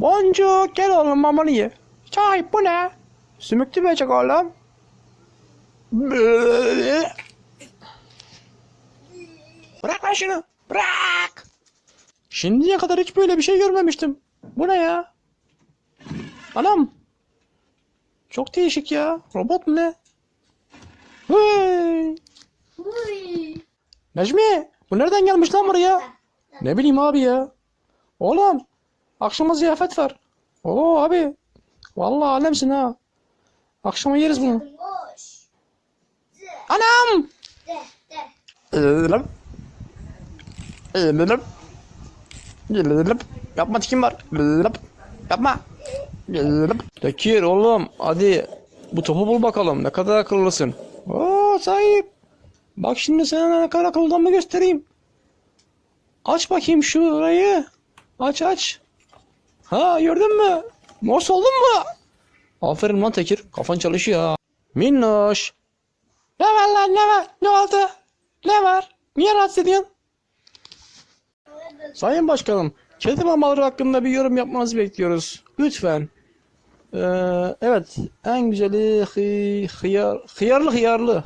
Boncuk gel oğlum mamanı ye. Çay bu ne? Sümüklü böcek oğlum. Bırak lan şunu. Bırak. Şimdiye kadar hiç böyle bir şey görmemiştim. Bu ne ya? Anam. Çok değişik ya. Robot mu ne? Hey. Necmi. Bu nereden gelmiş lan buraya? Ne bileyim abi ya. Oğlum. Akşama ziyafet var. Oo abi. Vallahi alemsin ha. Akşama yeriz bunu. Anam. De de. Eğilelim. Eğilelim. Eğilelim. Yapma tikim var. Eğilelim. Yapma. Eğilelim. Tekir oğlum hadi bu topu bul bakalım ne kadar akıllısın. Oo sahip. Bak şimdi sana ne kadar akıllı mı göstereyim. Aç bakayım şurayı. Aç aç. Ha gördün mü? Mors oldun mu? Aferin lan Tekir. Kafan çalışıyor ha. Minnoş. Ne var lan ne var? Ne oldu? Ne var? Niye rahatsız ediyorsun? Sayın Başkanım, kedi mamaları hakkında bir yorum yapmanızı bekliyoruz. Lütfen. Ee, evet, en güzeli hıy, hıyar, hıyarlı hıyarlı.